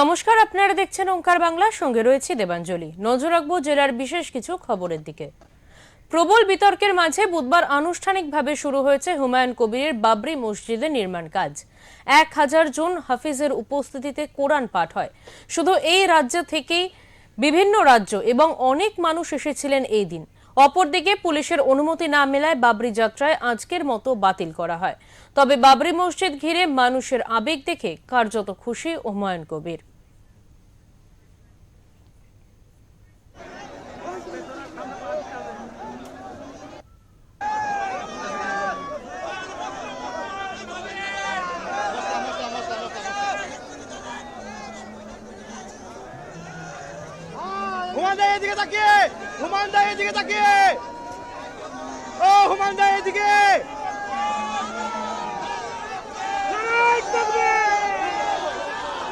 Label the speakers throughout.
Speaker 1: নমস্কার, আপনারা দেখছেন ওঙ্কার বাংলা, সঙ্গে রয়েছে দেবাঞ্জলি। নজর রাখব জেলার বিশেষ কিছু খবরের দিকে। প্রবল বিতর্কের মাঝে বুধবার আনুষ্ঠানিকভাবে শুরু হয়েছে হুমায়ুন কবিরের বাবরি মসজিদে নির্মাণ কাজ। এক হাজার জন হাফিজের উপস্থিতিতে কোরআন পাঠ হয়। শুধু এই রাজ্য থেকেই বিভিন্ন রাজ্য এবং অনেক মানুষ এসেছিলেন এই দিন। অপরদিকে পুলিশের অনুমতি না মেলায় বাবরি যাত্রায় আজকের মতো বাতিল করা হয়। তবে বাবরি মসজিদ ঘিরে মানুষের আবেগ দেখে কার্যত খুশি হুমায়ুন কবির।
Speaker 2: হুমান দা এদিকে তাকিয়ে হুমান দা এদিকে তাকিয়ে ও হুমান দা এদিকে নারায়ণ তাকবীর!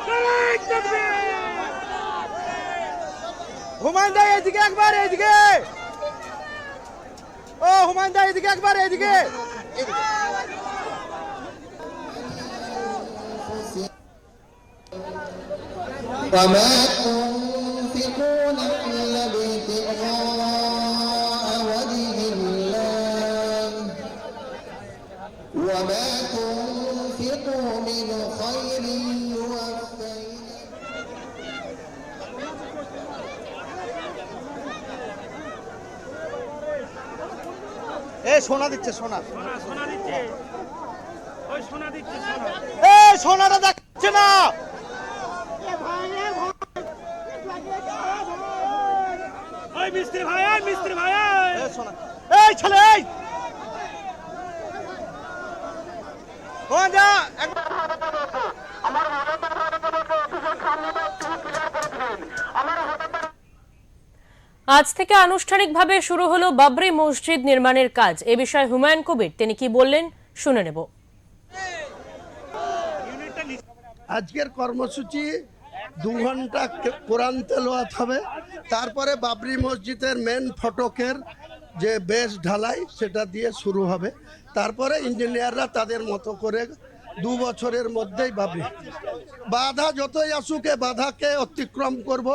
Speaker 2: নারায়ণ তাকবীর! হুমান দা এদিকে একবার এদিকে ও হুমান দা এদিকে একবার এদিকে
Speaker 3: وما
Speaker 2: এ সোনা দিচ্ছে সোনা।
Speaker 4: সোনা দিচ্ছে ওই সোনা দিচ্ছে সোনা
Speaker 2: এ সোনাটা দেখছে না।
Speaker 4: ওই মিস্ত্রি ভাই ওই মিস্ত্রি ভাই ওই।
Speaker 2: সোনা। এই ছেলে এই। দা একবার
Speaker 1: আজ থেকে আনুষ্ঠানিকভাবে শুরু হলো বাবরি মসজিদ নির্মাণের কাজ। এ বিষয়ে হুমায়ুন কবির, তিনি কি বললেন, শুনে নেব।
Speaker 5: আজকের কর্মসূচি দু ঘণ্টা কোরআন তেলোয়াত হবে। তারপরে বাবরি মসজিদের মেন ফটকের যে বেশ ঢালাই, সেটা দিয়ে শুরু হবে। তারপরে ইঞ্জিনিয়াররা তাদের মতো করে দু বছরের মধ্যেই বাবরি। বাধা যতই আসুক বাধাকে অতিক্রম করব।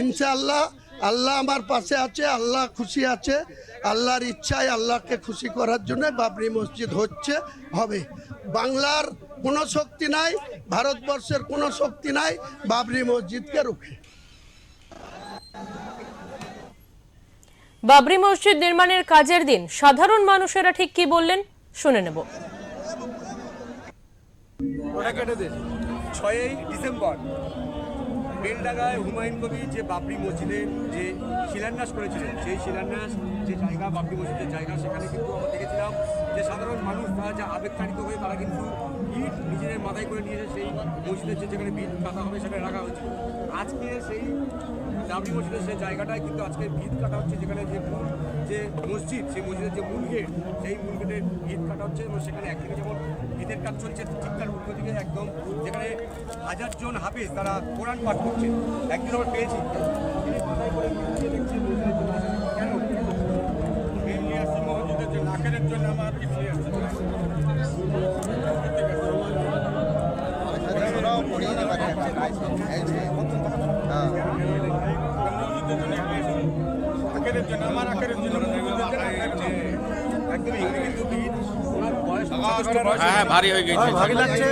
Speaker 5: ইনশাআল্লাহ আল্লাহ আমার পাশে আছে আল্লাহ খুশি আছে। আল্লাহর ইচ্ছায় আল্লাহকে খুশি করার জন্য বাবরি মসজিদ হচ্ছে হবে। বাংলার কোনো শক্তি নাই ভারতবর্ষের কোনো শক্তি নাই বাবরি মসজিদকে রুখে।
Speaker 1: বাবরি মসজিদ নির্মাণের কাজের দিন সাধারণ মানুষেরা ঠিক কি বললেন শুনে নেব।
Speaker 6: ছয়ই ডিসেম্বর। বেলডাঙ্গায় হুমায়ুন কবির যে বাবরি মসজিদের যে শিলান্যাস করেছিলেন, সেই শিলান্যাস, যে জায়গা বাবরি মসজিদের জায়গা, সেখানে কিন্তু আমরা দেখেছিলাম যে সাধারণ মানুষ তারা যা আবেগতাড়িত হয়ে তারা কিন্তু ইট নিজেদের মাথায় করে নিয়েছে সেই মসজিদের যে যেখানে ভিত কাটা হবে সেখানে রাখা হয়েছে আজকে সেই বাবরি মসজিদের সেই জায়গাটায় কিন্তু আজকে ভিত কাটা হচ্ছে, যেখানে যে যে মসজিদ, সেই মসজিদের যে মূল গেট, সেই মূল গেটের ভিত কাটা হচ্ছে এবং সেখানে একদিকে যেমন ঈদের কাজ চলছে, ঠিক তার উল্টো দিকে একদম যেখানে হাজার জন হাফিজ তারা কোরআন পাঠ করছে। একদিন আমরা পেয়েছি। জন্য কেন? মেন নিয়ে আসছে মসজিদের জন্য আখেরের জন্য আমার আসছে। আখেরের জন্য আমার আখেরের জন্য হ্যাঁ ভারী হয়ে গেছে ভারী লাগছে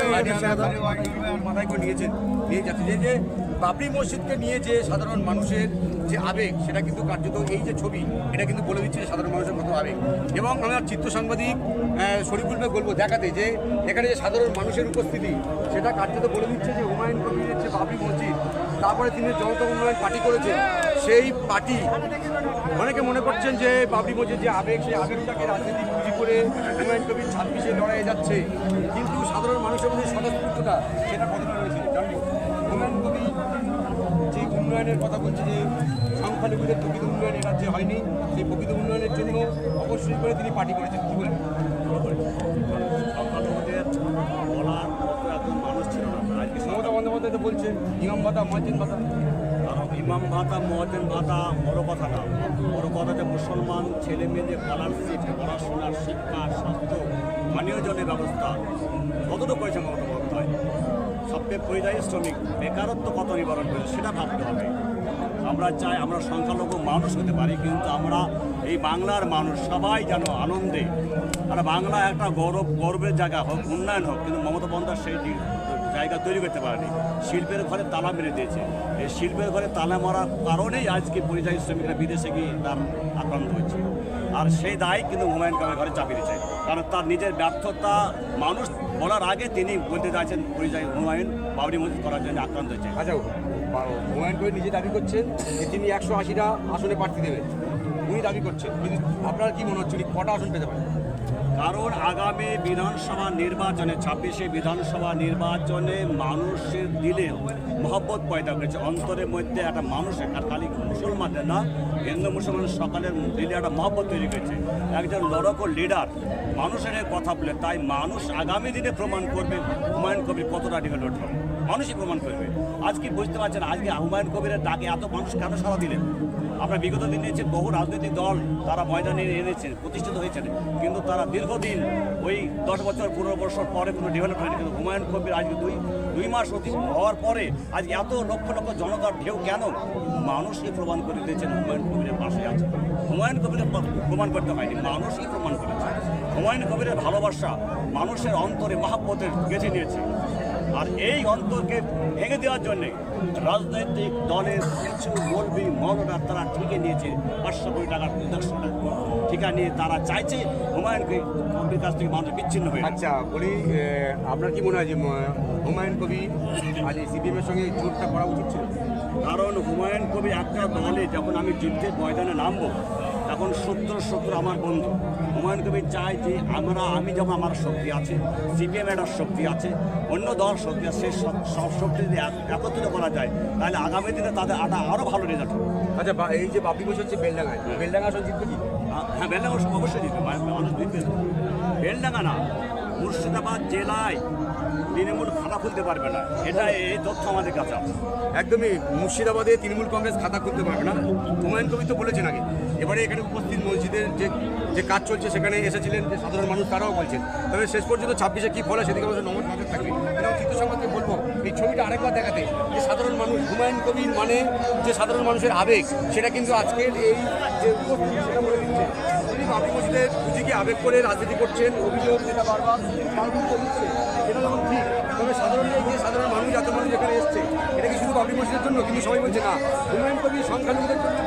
Speaker 6: মাথায় করে নিয়েছেন যে বাবরি মসজিদকে নিয়ে যে সাধারণ মানুষের যে আবেগ সেটা কিন্তু কার্যত এই যে ছবি এটা কিন্তু বলে দিচ্ছে সাধারণ মানুষের কত আবেগ। এবং আমার চিত্র সাংবাদিক আহ, শরীফুল ভাই বলব দেখাতে যে এখানে যে সাধারণ মানুষের উপস্থিতি সেটা কার্যত বলে দিচ্ছে যে হুমায়ুন কবিরের যে বাবরি মসজিদ তারপরে তিনি জনতা উন্নয়ন পার্টি করেছেন, সেই পার্টি অনেকে মনে করছেন যে বাবরি মসজিদ যে আবেগ, সেই আবেগটাকে রাজনীতি পুঁজি করে হুমায়ুন কবির ছাব্বিশে লড়াইয়ে যাচ্ছে। কিন্তু সাধারণ মানুষের মধ্যে স্বতঃস্ফূর্ততা সেটা কতটা রয়েছে? হুমায়ুন কবির যে উন্নয়নের কথা বলছে যে সংখ্যালঘুদের প্রকৃত উন্নয়ন এ রাজ্যে হয়নি, সেই প্রকৃত উন্নয়নের জন্য অবশ্যই করে তিনি পার্টি করেছেন। কী বলেন
Speaker 4: বলার মতো এত মানুষ ছিল না আজকে
Speaker 6: মমতা বন্দ্যোপাধ্যায় তো বলছে ইমাম ভাতা, মহাজিন ভাতা?
Speaker 4: ইমাম ভাতা, মহাজেন ভাতা বড় কথা না। বড় কথা যে মুসলমান ছেলে মেয়েদের স্কলারশিপ পড়াশোনার শিক্ষা, স্বাস্থ্য পানীয় জলের ব্যবস্থা কতটা পয়সা করতে হয় সবচেয়ে পরিযায়ী শ্রমিক, বেকারত্ব কত নিবারণ করে, সেটা ভাবতে হবে। আমরা চাই আমরা সংখ্যালঘু মানুষ হতে পারি, কিন্তু আমরা এই বাংলার মানুষ, সবাই যেন আনন্দে, আর বাংলা একটা গৌরব, গর্বের জায়গা হোক, উন্নয়ন হোক, কিন্তু মমতা বন্দ্যোপাধ্যায় সেই জায়গা তৈরি করতে পারেনি। শিল্পের ঘরে তালা মেরে দিয়েছে। এই শিল্পের ঘরে তালা মারার কারণেই আজকে পরিযায়ী শ্রমিকরা বিদেশে গিয়ে তার আক্রান্ত হচ্ছে। আর সেই দায় কিন্তু হুমায়ুন কবির ঘরে চাপিয়ে দিয়েছে। কারণ তার নিজের ব্যর্থতা মানুষ বলার আগে তিনি বলতে চাইছেন, পরিযায়ী হুমায়ুন বাবরি মসজিদ করার জন্য আক্রান্ত হয়েছে
Speaker 6: আচ্ছা হুমায়ুন কবির নিজে দাবি করছেন যে তিনি একশো আশিটা আসনে প্রার্থী দেবেন। উনি দাবি করছেন। আপনার কি মনে হচ্ছে, উনি কটা আসন পেতে পারেন?
Speaker 4: কারণ আগামী বিধানসভা নির্বাচনে, ছাব্বিশে বিধানসভা নির্বাচনে মানুষের দিলে মহব্বত পয়দা করেছে অন্তরের মধ্যে একটা মানুষের আর খালি মুসলমানদের না, হিন্দু মুসলমান সকালের দিলে একটা মহব্বত তৈরি করেছে একজন লড়কো লিডার মানুষের কথা বলে, তাই মানুষ আগামী দিনে প্রমাণ করবে, হুমায়ুন কবির কতটা ডেভেলপ হবে মানুষই প্রমাণ করবে আজকে বুঝতে পারছেন, আজকে হুমায়ুন কবিরের ডাকে এত মানুষ কেন সারা দিলেন? আপনার বিগত দিনে যে বহু রাজনৈতিক দল তারা ময়দানে এনেছেন প্রতিষ্ঠিত হয়েছেন, কিন্তু তারা দীর্ঘদিন ওই দশ বছর, পনেরো বছর পরে কোনো ডেভেলপ হয়নি। কিন্তু হুমায়ুন কবির আজকে দুই দুই মাস অতি হওয়ার পরে আজকে এত লক্ষ লক্ষ জনতার ঢেউ কেন মানুষই প্রমাণ করে দিয়েছেন হুমায়ুন কবিরের পাশে আছে। হুমায়ুন কবিরের প্রমাণ করতে হয়নি, মানুষই প্রমাণ করেছে। হুমায়ুন কবিরের ভালোবাসা মানুষের অন্তরে মহাব্বতের গেঁথে নিয়েছে। আর এই অন্তরকে ভেঙে দেওয়ার জন্যে রাজনৈতিক দলের কিছু মৌলবী মৌলরা তারা ঠিকে নিয়েছে। পাঁচশো কোটি টাকার দর্শনা ঠিকা নিয়ে তারা চাইছে। হুমায়ুনকে কবির কাছ থেকে মানুষ বিচ্ছিন্ন হয়ে
Speaker 6: আচ্ছা বলি আপনার কি মনে হয় যে হুমায়ুন কবি আজ সিপিএম এর সঙ্গে জোটটা করা উচিত ছিল?
Speaker 4: কারণ হুমায়ুন কবি একটা দলে যখন আমি যুদ্ধের ময়দানে নামবো তখন সত্তর সত্তর আমার বন্ধু। হুমায়ুন কবির চায় যে আমরা আমি যখন আমার শক্তি আছে সিপিএম একটা শক্তি আছে অন্য দল শক্তি আছে সেই সব- সব শক্তি যদি এক- একত্রিত করা যায় তাহলে আগামী দিনে তাদের আটা আরও ভালো রেজাল্ট হবে।
Speaker 6: আচ্ছা বা- এই যে বাপি বসে হচ্ছে বেলডাঙ্গায় বেলডাঙ্গা সব জিতবে। কি
Speaker 4: হ্যাঁ বেলডাঙ্গা অবশ্যই জিতবে মানুষ জিতবে বেলডাঙ্গা না মুর্শিদাবাদ জেলায় তৃণমূল খাতা খুলতে পারবে না। এটা এই তথ্য আমাদের কাছে আছে।
Speaker 6: একদমই, মুর্শিদাবাদে তৃণমূল কংগ্রেস খাতা খুলতে পারবে না। হুমায়ুন কবি তো বলেছেন আগে। এবারে এখানে উপস্থিত মসজিদের যে যে কাজ চলছে, সেখানে এসেছিলেন যে সাধারণ মানুষ, তারাও বলছেন। তবে শেষ পর্যন্ত ছাব্বিশে কী ফলে সেদিকে আমাদের নজর নজর থাকবে। এবং চিত্র সম্পর্কে বলব, এই ছবিটা আরেকবার দেখাতে যে সাধারণ মানুষ, হুমায়ুন কবির মানে যে সাধারণ মানুষের আবেগ, সেটা কিন্তু আজকের এই যে দিচ্ছে তিনি বাবরি মসজিদের আবেগ করে রাজনীতি করছেন, অভিযোগ যেটা বারবার এটা যখন ঠিক, তবে সাধারণ যে সাধারণ মানুষ, এত মানুষ এখানে এসছে, এটা কি শুধু বাবরি মসজিদের জন্য? কিন্তু সবাই বলছে না। হুমায়ুন কবি সংখ্যালঘুদের জন্য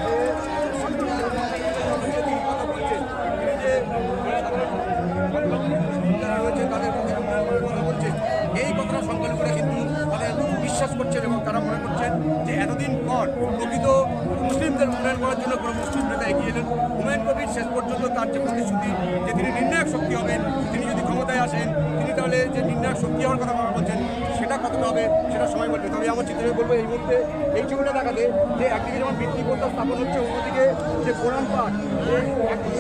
Speaker 6: এই কথাটা সংখ্যালঘুরা কিন্তু তাদের বিশ্বাস করছেন এবং তারা মনে করছেন যে এতদিন পর প্রকৃত মুসলিমদের উন্নয়ন করার জন্য কোনো মুসলিম নেতা এগিয়ে এলেন। হুমায়ুন কবির শেষ পর্যন্ত তার যে প্রতিশ্রুতি যে তিনি নির্ণায়ক শক্তি হবেন, তিনি যদি ক্ষমতায় আসেন, তিনি তাহলে যে নির্ণায়ক শক্তি হওয়ার কথা বলছেন, সেটা কতটা হবে, সেটা সময় বলবে। তবে আমার চিত্রে বলব এই মুহূর্তে, এই ছবিটা দেখাতে যে একদিকে যেমন বৃত্তি প্রস্তাব স্থাপন হচ্ছে, অন্যদিকে যে কোরআন পাঠ একদিকে